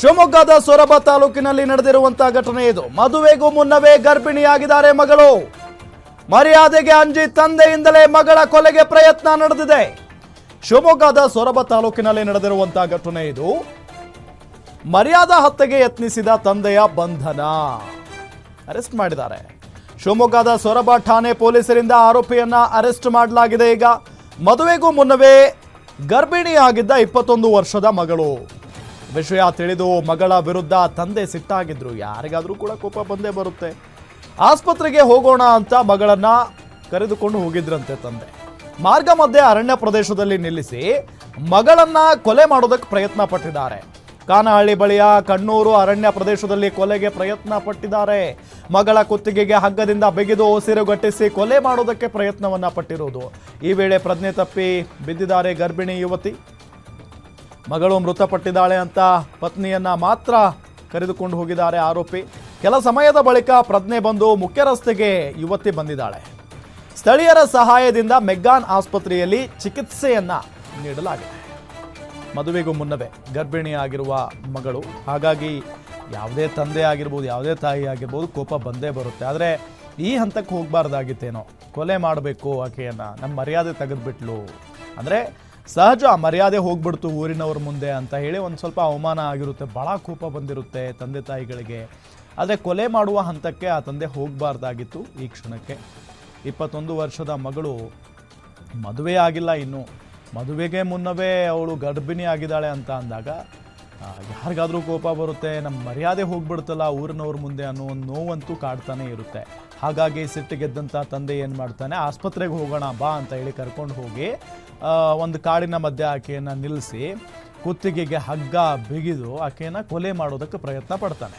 ಶಿವಮೊಗ್ಗದ ಸೊರಬ ತಾಲೂಕಿನಲ್ಲಿ ನಡೆದಿರುವಂತಹ ಘಟನೆ ಇದು. ಮದುವೆಗೂ ಮುನ್ನವೇ ಗರ್ಭಿಣಿಯಾಗಿದ್ದಾರೆ ಮಗಳು. ಮರ್ಯಾದೆಗೆ ಅಂಜಿ ತಂದೆಯಿಂದಲೇ ಮಗಳ ಕೊಲೆಗೆ ಪ್ರಯತ್ನ ನಡೆದಿದೆ. ಶಿವಮೊಗ್ಗದ ಸೊರಬ ತಾಲೂಕಿನಲ್ಲಿ ನಡೆದಿರುವಂತಹ ಘಟನೆ ಇದು. ಮರ್ಯಾದಾ ಹತ್ಯೆಗೆ ಯತ್ನಿಸಿದ ತಂದೆಯ ಬಂಧನ. ಅರೆಸ್ಟ್ ಮಾಡಿದ್ದಾರೆ. ಶಿವಮೊಗ್ಗದ ಸೊರಬ ಠಾಣೆ ಪೊಲೀಸರಿಂದ ಆರೋಪಿಯನ್ನ ಅರೆಸ್ಟ್ ಮಾಡಲಾಗಿದೆ. ಈಗ ಮದುವೆಗೂ ಮುನ್ನವೇ ಗರ್ಭಿಣಿಯಾಗಿದ್ದ ಇಪ್ಪತ್ತೊಂದು ವರ್ಷದ ಮಗಳು. ವಿಷಯ ತಿಳಿದು ಮಗಳ ವಿರುದ್ಧ ತಂದೆ ಸಿಟ್ಟಾಗಿದ್ರು. ಯಾರಿಗಾದರೂ ಕೂಡ ಕೋಪ ಬಂದೇ ಬರುತ್ತೆ. ಆಸ್ಪತ್ರೆಗೆ ಹೋಗೋಣ ಅಂತ ಮಗಳನ್ನ ಕರೆದುಕೊಂಡು ಹೋಗಿದ್ರಂತೆ ತಂದೆ. ಮಾರ್ಗ ಮಧ್ಯೆ ಅರಣ್ಯ ಪ್ರದೇಶದಲ್ಲಿ ನಿಲ್ಲಿಸಿ ಮಗಳನ್ನ ಕೊಲೆ ಮಾಡೋದಕ್ಕೆ ಪ್ರಯತ್ನ ಪಟ್ಟಿದ್ದಾರೆ. ಕಾನಹಳ್ಳಿ ಬಳಿಯ ಕಣ್ಣೂರು ಅರಣ್ಯ ಪ್ರದೇಶದಲ್ಲಿ ಕೊಲೆಗೆ ಪ್ರಯತ್ನ ಪಟ್ಟಿದ್ದಾರೆ. ಮಗಳ ಕುತ್ತಿಗೆಗೆ ಹಗ್ಗದಿಂದ ಬಿಗಿದು ಉಸಿರುಗಟ್ಟಿಸಿ ಕೊಲೆ ಮಾಡೋದಕ್ಕೆ ಪ್ರಯತ್ನವನ್ನ ಪಟ್ಟಿರುವುದು ಈ ವೇಳೆ ಪ್ರಜ್ಞೆ ತಪ್ಪಿ ಬಿದ್ದಿದ್ದಾರೆ ಗರ್ಭಿಣಿ ಯುವತಿ. ಮಗಳು ಮೃತಪಟ್ಟಿದ್ದಾಳೆ ಅಂತ ಪತ್ನಿಯನ್ನ ಮಾತ್ರ ಕರೆದುಕೊಂಡು ಹೋಗಿದ್ದಾರೆ ಆರೋಪಿ. ಕೆಲ ಸಮಯದ ಬಳಿಕ ಪ್ರಜ್ಞೆ ಬಂದು ಮುಖ್ಯ ರಸ್ತೆಗೆ ಯುವತಿ ಬಂದಿದ್ದಾಳೆ. ಸ್ಥಳೀಯರ ಸಹಾಯದಿಂದ ಮೆಗ್ಗಾನ್ ಆಸ್ಪತ್ರೆಯಲ್ಲಿ ಚಿಕಿತ್ಸೆಯನ್ನ ನೀಡಲಾಗಿದೆ. ಮದುವೆಗೂ ಮುನ್ನವೇ ಗರ್ಭಿಣಿಯಾಗಿರುವ ಮಗಳು. ಹಾಗಾಗಿ ಯಾವುದೇ ತಂದೆ ಆಗಿರ್ಬೋದು, ಯಾವುದೇ ತಾಯಿ ಆಗಿರ್ಬೋದು ಕೋಪ ಬಂದೇ ಬರುತ್ತೆ. ಆದರೆ ಈ ಹಂತಕ್ಕೆ ಹೋಗಬಾರ್ದಾಗಿತ್ತೇನೋ. ಕೊಲೆ ಮಾಡಬೇಕು ಆಕೆಯನ್ನು. ನಮ್ಮ ಮರ್ಯಾದೆ ತೆಗೆದುಬಿಟ್ಲು. ಅಂದರೆ ಸಹಜ ಮರ್ಯಾದೆ ಹೋಗ್ಬಿಡ್ತು ಊರಿನವ್ರ ಮುಂದೆ ಅಂತ ಹೇಳಿ ಒಂದು ಸ್ವಲ್ಪ ಅವಮಾನ ಆಗಿರುತ್ತೆ. ಭಾಳ ಕೋಪ ಬಂದಿರುತ್ತೆ ತಂದೆ ತಾಯಿಗಳಿಗೆ. ಆದರೆ ಕೊಲೆ ಮಾಡುವ ಹಂತಕ್ಕೆ ಆ ತಂದೆ ಹೋಗಬಾರ್ದಾಗಿತ್ತು ಈ ಕ್ಷಣಕ್ಕೆ. ಇಪ್ಪತ್ತೊಂದು ವರ್ಷದ ಮಗಳು ಮದುವೆ ಆಗಿಲ್ಲ ಇನ್ನು. ಮದುವೆಗೆ ಮುನ್ನವೇ ಅವಳು ಗರ್ಭಿಣಿ ಆಗಿದ್ದಾಳೆ ಅಂತ ಅಂದಾಗ ಯಾರಿಗಾದ್ರೂ ಕೋಪ ಬರುತ್ತೆ ನಮ್ಮ ಮರ್ಯಾದೆ ಹೋಗ್ಬಿಡ್ತಲ್ಲ ಊರಿನವ್ರ ಮುಂದೆ ಅನ್ನೋ ಒಂದು ನೋವಂತೂ ಕಾಡ್ತಾನೆ ಇರುತ್ತೆ. ಹಾಗಾಗಿ ಸಿಟ್ಟಿಗೆದ್ದಂಥ ತಂದೆ ಏನು ಮಾಡ್ತಾನೆ, ಆಸ್ಪತ್ರೆಗೆ ಹೋಗೋಣ ಬಾ ಅಂತ ಹೇಳಿ ಕರ್ಕೊಂಡು ಹೋಗಿ ಒಂದು ಕಾಡಿನ ಮಧ್ಯೆ ಆಕೆಯನ್ನು ನಿಲ್ಲಿಸಿ ಕುತ್ತಿಗೆಗೆ ಹಗ್ಗ ಬಿಗಿದು ಆಕೆಯನ್ನು ಕೊಲೆ ಮಾಡೋದಕ್ಕೆ ಪ್ರಯತ್ನ ಪಡ್ತಾನೆ.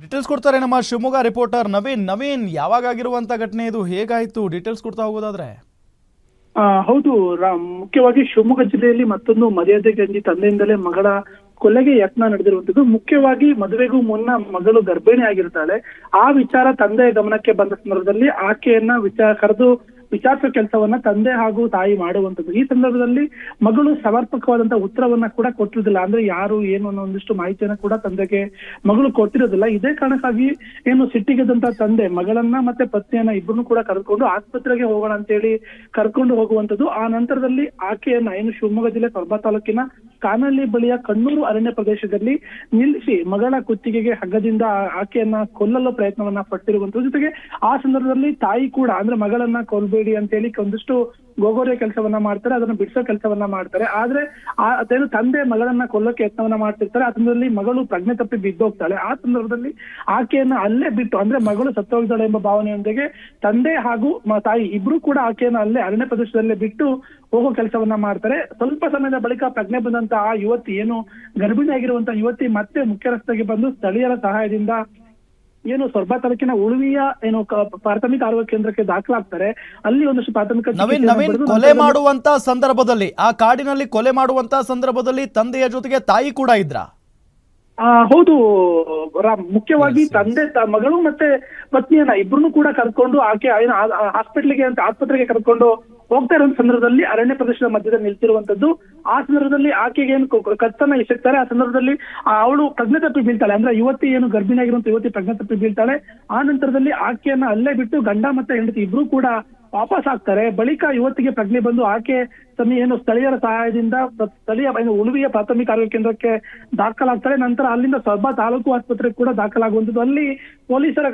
ಡೀಟೇಲ್ಸ್ ಕೊಡ್ತಾರೆ ನಮ್ಮ ಶಿವಮೊಗ್ಗ ರಿಪೋರ್ಟರ್ ನವೀನ್. ನವೀನ್ ಯಾವಾಗ ಆಗಿರುವಂತ ಘಟನೆ ಇದು? ಹೇಗಾಯ್ತು? ಡೀಟೇಲ್ಸ್ ಕೊಡ್ತಾ ಹೋಗೋದಾದ್ರೆ. ಹೌದು. ರಾಮ್ ಮುಖ್ಯವಾಗಿ ಶಿವಮೊಗ್ಗ ಜಿಲ್ಲೆಯಲ್ಲಿ ಮತ್ತೊಂದು ಮರ್ಯಾದೆ ಗಂಜಿ ತಂದೆಯಿಂದಲೇ ಮಗಳ ಕೊಲೆಗೆ ಯತ್ನ ನಡೆದಿರುವಂತದ್ದು ಮುಖ್ಯವಾಗಿ ಮದುವೆಗೂ ಮುನ್ನ ಮಗಳು ಗರ್ಭಿಣಿ ಆಗಿರ್ತಾಳೆ ಆ ವಿಚಾರ ತಂದೆಯ ಗಮನಕ್ಕೆ ಬಂದ ಸಂದರ್ಭದಲ್ಲಿ ಆಕೆಯನ್ನ ವಿಚಾರ ಕರೆದು ವಿಚಾರಿಸೋ ಕೆಲಸವನ್ನ ತಂದೆ ಹಾಗೂ ತಾಯಿ ಮಾಡುವಂತದ್ದು ಈ ಸಂದರ್ಭದಲ್ಲಿ ಮಗಳು ಸಮರ್ಪಕವಾದಂತಹ ಉತ್ತರವನ್ನ ಕೂಡ ಕೊಟ್ಟಿರೋದಿಲ್ಲ ಅಂದ್ರೆ ಯಾರು, ಏನು ಅನ್ನೋ ಒಂದಿಷ್ಟು ಮಾಹಿತಿಯನ್ನ ಕೂಡ ತಂದೆಗೆ ಮಗಳು ಕೊಟ್ಟಿರೋದಿಲ್ಲ. ಇದೇ ಕಾರಣಕ್ಕಾಗಿ ಏನು ಸಿಟ್ಟಿಗೆದಂತ ತಂದೆ, ಮಗಳನ್ನ ಮತ್ತೆ ಪತ್ನಿಯನ್ನ ಇಬ್ಬರನ್ನು ಕೂಡ ಕರ್ಕೊಂಡು ಆಸ್ಪತ್ರೆಗೆ ಹೋಗೋಣ ಅಂತ ಹೇಳಿ ಕರ್ಕೊಂಡು ಹೋಗುವಂತದ್ದು ಆ ನಂತರದಲ್ಲಿ ಆಕೆಯನ್ನ ಏನು ಶಿವಮೊಗ್ಗ ಜಿಲ್ಲೆ ಸೊರಬ ತಾಲೂಕಿನ ಕಾನಹಳ್ಳಿ ಬಳಿಯ ಕಣ್ಣೂರು ಅರಣ್ಯ ಪ್ರದೇಶದಲ್ಲಿ ನಿಲ್ಲಿಸಿ ಮಗಳ ಕುತ್ತಿಗೆಗೆ ಹಗ್ಗದಿಂದ ಆಕೆಯನ್ನ ಕೊಲ್ಲಲು ಪ್ರಯತ್ನವನ್ನ ಪಟ್ಟಿರುವಂತ ಜೊತೆಗೆ ಆ ಸಂದರ್ಭದಲ್ಲಿ ತಾಯಿ ಕೂಡ ಅಂದ್ರೆ ಮಗಳನ್ನ ಕೊಲ್ಬೇಡಿ ಅಂತ ಹೇಳಿ ಒಂದಿಷ್ಟು ಗೋಗೋರೆ ಕೆಲಸವನ್ನ ಮಾಡ್ತಾರೆ, ಅದನ್ನ ಬಿಡಿಸೋ ಕೆಲಸವನ್ನ ಮಾಡ್ತಾರೆ. ಆದ್ರೆ ಆ ಅದೇನು ತಂದೆ ಮಗಳನ್ನ ಕೊಲ್ಲೋಕೆ ಯತ್ನವನ್ನ ಮಾಡ್ತಿರ್ತಾರೆ. ಆ ಸಂದರ್ಭದಲ್ಲಿ ಮಗಳು ಪ್ರಜ್ಞೆ ತಪ್ಪಿ ಬಿದ್ದೋಗ್ತಾಳೆ. ಆ ಸಂದರ್ಭದಲ್ಲಿ ಆಕೆಯನ್ನ ಅಲ್ಲೇ ಬಿಟ್ಟು ಅಂದ್ರೆ ಮಗಳು ಸತ್ತೋಗಿದ್ದಾಳೆ ಎಂಬ ಭಾವನೆಯೊಂದಿಗೆ ತಂದೆ ಹಾಗೂ ತಾಯಿ ಇಬ್ರು ಕೂಡ ಆಕೆಯನ್ನ ಅಲ್ಲೇ ಅರಣ್ಯ ಪ್ರದೇಶದಲ್ಲೇ ಬಿಟ್ಟು ಹೋಗೋ ಕೆಲಸವನ್ನ ಮಾಡ್ತಾರೆ. ಸ್ವಲ್ಪ ಸಮಯದ ಬಳಿಕ ಪ್ರಜ್ಞೆ ಬಂದಂತ ಆ ಯುವತಿ ಏನು ಗರ್ಭಿಣಿ ಆಗಿರುವಂತ ಯುವತಿ ಮತ್ತೆ ಮುಖ್ಯ ರಸ್ತೆಗೆ ಬಂದು ಸ್ಥಳೀಯರ ಸಹಾಯದಿಂದ ಏನು ಸೊರಬ ತಾಲೂಕಿನ ಉಳುವಿಯ ಏನು ಪ್ರಾಥಮಿಕ ಆರೋಗ್ಯ ಕೇಂದ್ರಕ್ಕೆ ದಾಖಲಾಗ್ತಾರೆ. ಅಲ್ಲಿ ಒಂದಷ್ಟು ಪ್ರಾಥಮಿಕ ನವೀನ್ ನವೀನ್ ಕೊಲೆ ಮಾಡುವಂತ ಸಂದರ್ಭದಲ್ಲಿ ಆ ಕಾಡಿನಲ್ಲಿ ಕೊಲೆ ಮಾಡುವಂತ ಸಂದರ್ಭದಲ್ಲಿ ತಂದೆಯ ಜೊತೆಗೆ ತಾಯಿ ಕೂಡ ಇದ್ರ? ಆ, ಹೌದು ರಾಮ್ ಮುಖ್ಯವಾಗಿ ತಂದೆ ತ- ಮಗಳು ಮತ್ತೆ ಪತ್ನಿಯನ್ನ ಇಬ್ರು ಕೂಡ ಕರ್ಕೊಂಡು ಆಕೆ ಏನು ಹಾಸ್ಪಿಟ್ಲಿಗೆ ಅಂತ ಆಸ್ಪತ್ರೆಗೆ ಕರ್ಕೊಂಡು ಹೋಗ್ತಾ ಇರೋ ಸಂದರ್ಭದಲ್ಲಿ ಅರಣ್ಯ ಪ್ರದೇಶದ ಮಧ್ಯದಲ್ಲಿ ನಿಲ್ತಿರುವಂತದ್ದು, ಆ ಸಂದರ್ಭದಲ್ಲಿ ಆಕೆಗೆ ಏನು ಕತ್ತನ್ನ ಎಸೆಕ್ತಾರೆ, ಆ ಸಂದರ್ಭದಲ್ಲಿ ಅವಳು ಪ್ರಜ್ಞೆ ತಪ್ಪಿ ಬೀಳ್ತಾಳೆ. ಅಂದ್ರೆ ಯುವತಿ ಏನು ಗರ್ಭಿಣಿಯಾಗಿರುವಂತ ಯುವತಿ ಪ್ರಜ್ಞೆ ತಪ್ಪಿ ಬೀಳ್ತಾಳೆ. ಆ ನಂತರದಲ್ಲಿ ಆಕೆಯನ್ನ ಅಲ್ಲೇ ಬಿಟ್ಟು ಗಂಡ ಮತ್ತೆ ಹೆಂಡತಿ ಇಬ್ರು ಕೂಡ ವಾಪಸ್ ಆಗ್ತಾರೆ. ಬಳಿಕ ಯುವತಿಗೆ ಪ್ರಜ್ಞೆ ಬಂದು ಆಕೆ ತಮ್ಮ ಏನು ಸ್ಥಳೀಯರ ಸಹಾಯದಿಂದ ಸ್ಥಳೀಯ ಉಳುವಿಯ ಪ್ರಾಥಮಿಕ ಆರೋಗ್ಯ ಕೇಂದ್ರಕ್ಕೆ ದಾಖಲಾಗ್ತಾರೆ. ನಂತರ ಅಲ್ಲಿಂದ ಸೊರಬ ತಾಲೂಕು ಆಸ್ಪತ್ರೆಗೆ ಕೂಡ ದಾಖಲಾಗುವಂತದ್ದು ಅಲ್ಲಿ ಪೊಲೀಸರ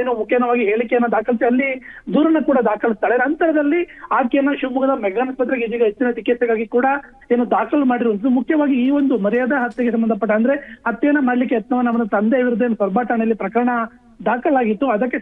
ಏನು ಮುಖ್ಯವಾಗಿ ಹೇಳಿಕೆಯನ್ನ ದಾಖಲಿಸಿ ಅಲ್ಲಿ ದೂರನ್ನ ಕೂಡ ದಾಖಲಿಸ್ತಾಳೆ ನಂತರದಲ್ಲಿ ಆಕೆಯನ್ನ ಶಿವಮೊಗ್ಗದ ಮೆಗ್ಗಾನ್ ಆಸ್ಪತ್ರೆಗೆ ಇದೀಗ ಹೆಚ್ಚಿನ ಚಿಕಿತ್ಸೆಗಾಗಿ ಕೂಡ ಏನು ದಾಖಲು ಮಾಡಿರುವಂತದ್ದು ಮುಖ್ಯವಾಗಿ ಈ ಒಂದು ಮರ್ಯಾದಾ ಹತ್ಯೆಗೆ ಸಂಬಂಧಪಟ್ಟ ಅಂದ್ರೆ ಹತ್ಯೆಯನ್ನ ಮಾಡ್ಲಿಕ್ಕೆ ಯತ್ನವನ್ನ ಅವನ ತಂದೆ ವಿರುದ್ಧ ಏನು ಸೊರಬ ಠಾಣೆಯಲ್ಲಿ ಪ್ರಕರಣ ದಾಖಲಾಗಿತ್ತು. ಅದಕ್ಕೆ